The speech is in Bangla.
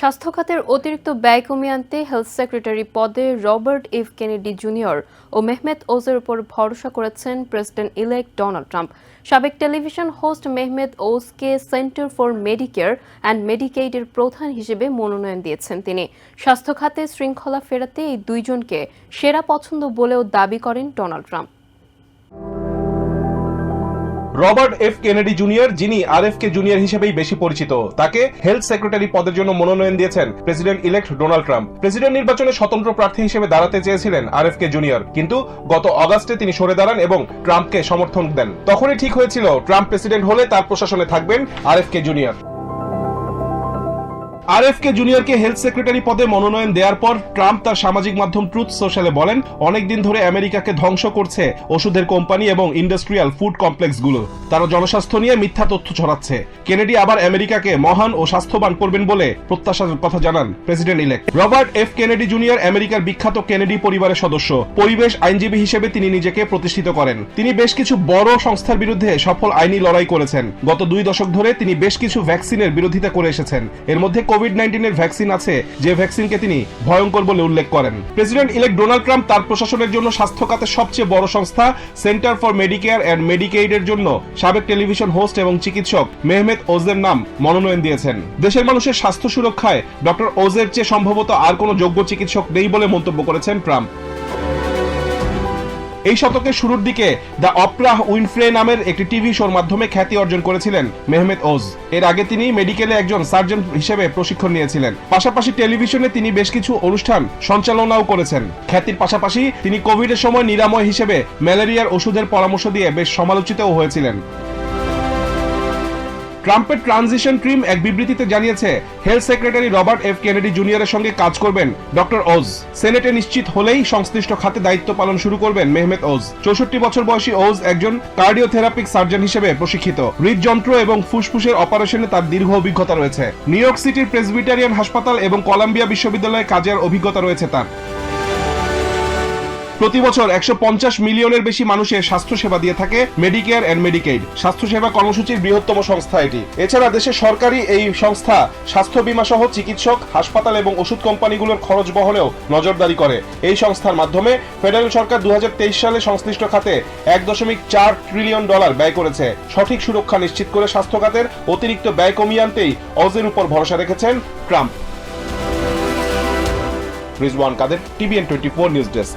স্বাস্থ্য খাতের অতিরিক্ত ব্যয় কমিয়ে আনতে হেলথ সেক্রেটারি পদে রবার্ট এফ কেনেডি জুনিয়র ও মেহমেদ ওজের উপর ভরসা করেছেন প্রেসিডেন্ট ইলেক্ট ডোনাল্ড ট্রাম্প। সাবেক টেলিভিশন হোস্ট মেহমেদ ওজকে সেন্টার ফর মেডিকেয়ার অ্যান্ড মেডিকেইডের প্রধান হিসেবে মনোনয়ন দিয়েছেন তিনি। স্বাস্থ্য খাতে শৃঙ্খলা ফেরাতে এই দুইজনকে সেরা পছন্দ বলেও দাবি করেন Donald Trump. Robert F Kennedy junior, যিনি আর এফ কে জুনিয়র হিসেবেই বেশি পরিচিত। তাকে হেলথ সেক্রেটারি পদের জন্য মনোনয়ন দিয়েছেন president elect Donald Trump. President নির্বাচনে স্বতন্ত্র প্রার্থী হিসেবে দাঁড়াতে চেয়েছিলেন আর এফ কে জুনিয়র। কিন্তু গত অগাস্টে তিনি সরে দাঁড়ান এবং ট্রাম্পকে সমর্থন দেন। তখনই ঠিক হয়েছিল, ট্রাম্প প্রেসিডেন্ট হলে তার প্রশাসনে থাকবেন R F K junior. R F K জুনিয়রকে health secretary পদে মনোনয়ন দেওয়ার পর ট্রাম্প তার সামাজিক মাধ্যম ট্রুথ সোশ্যালে বলেন, অনেকদিন ধরে আমেরিকাকে ধ্বংস করছে ওষুধের কোম্পানি এবং ইন্ডাস্ট্রিয়াল ফুড কমপ্লেক্সগুলো তারা জনস্বাস্থ্য নিয়ে মিথ্যা তথ্য ছড়াচ্ছে। কেনেডি আবার আমেরিকাকে মহান ও স্বাস্থ্যবান করবেন বলে প্রত্যাশার কথা জানান president elect Robert F Kennedy junior আমেরিকার বিখ্যাত কেনেডি পরিবারের সদস্য। পরিবেশ আইনজীবী হিসেবে তিনি নিজেকে প্রতিষ্ঠিত করেন। তিনি বেশ কিছু বড় সংস্থার বিরুদ্ধে সফল আইনি লড়াই করেছেন। গত দুই দশক ধরে তিনি বেশ কিছু ভ্যাকসিনের বিরোধিতা করে এসেছেন। এর মধ্যে কোভিড নাইন্টিনের ভ্যাকসিন আছে, যে ভ্যাকসিনকে তিনি ভয়ঙ্কর বলে উল্লেখ করেন। প্রেসিডেন্ট ইলেক্ট ডোনাল্ড ট্রাম্প তার প্রশাসনের জন্য স্বাস্থ্য খাতে সবচেয়ে বড় সংস্থা সেন্টার ফর মেডিকেয়ার অ্যান্ড মেডিকেইডের জন্য সাবেক টেলিভিশন হোস্ট এবং চিকিৎসক মেহমেদ ওজের নাম মনোনয়ন দিয়েছেন। দেশের মানুষের স্বাস্থ্য সুরক্ষায় ডক্টর ওজের চেয়ে সম্ভবত আর কোনো যোগ্য চিকিৎসক নেই বলে মন্তব্য করেছেন ট্রাম্প এই শতকের শুরুর দিকে দ্য অপরাহ উইনফ্রে নামের একটি টিভি শোর মাধ্যমে খ্যাতি অর্জন করেছিলেন মেহমেদ ওজ। এর আগে তিনি মেডিকেলে একজন সার্জন হিসেবে প্রশিক্ষণ নিয়েছিলেন। পাশাপাশি টেলিভিশনে তিনি বেশ কিছু অনুষ্ঠান সঞ্চালনাও করেছেন। খ্যাতির পাশাপাশি তিনি কোভিডের সময় নিরাময় হিসেবে ম্যালেরিয়ার ওষুধের পরামর্শ দিয়ে বেশ সমালোচিতও হয়েছিলেন। ট্রাম্পের ট্রানজিশন টিম এক বিবৃতিতে জানিয়েছে, health secretary Robert F Kennedy জুনিয়রের সঙ্গে কাজ করবেন ডক্টর ওজ। সেনেটে নিশ্চিত হলেই সংশ্লিষ্ট খাতে দায়িত্ব পালন শুরু করবেন মেহমেদ ওজ। চৌষট্টি বছর বয়সী ওজ একজন কার্ডিওথেরাপিক সার্জন হিসেবে প্রশিক্ষিত। হৃদযন্ত্র এবং ফুসফুসের অপারেশনে তার দীর্ঘ অভিজ্ঞতা রয়েছে। নিউ ইয়র্ক সিটির প্রেসবিটারিয়ান হাসপাতাল এবং কলাম্বিয়া বিশ্ববিদ্যালয়ে কাজের অভিজ্ঞতা রয়েছে তার। প্রতি বছর একশো মিলিয়নের বেশি মানুষের স্বাস্থ্য সেবা দিয়ে থাকে মেডিকেয়ার অ্যান্ড মেডিকেইড স্বাস্থ্য সেবা কর্মসূচির বৃহত্তম সংস্থা এটি। এছাড়া দেশের সরকারি এই সংস্থা স্বাস্থ্য বীমা সহ চিকিৎসক, হাসপাতাল এবং ওষুধ কোম্পানিগুলোর খরচ বহনেও নজরদারি করে। এই সংস্থার মাধ্যমে ফেডারেল সরকার দু সালে সংশ্লিষ্ট খাতে এক দশমিক চার ট্রিলিয়ন ডলার ব্যয় করেছে। সঠিক সুরক্ষা নিশ্চিত করে স্বাস্থ্য খাতের অতিরিক্ত ব্যয় কমিয়ে আনতেই অজের উপর ভরসা রেখেছেন Trump. Rizwan Kader, TVN twenty four news desk.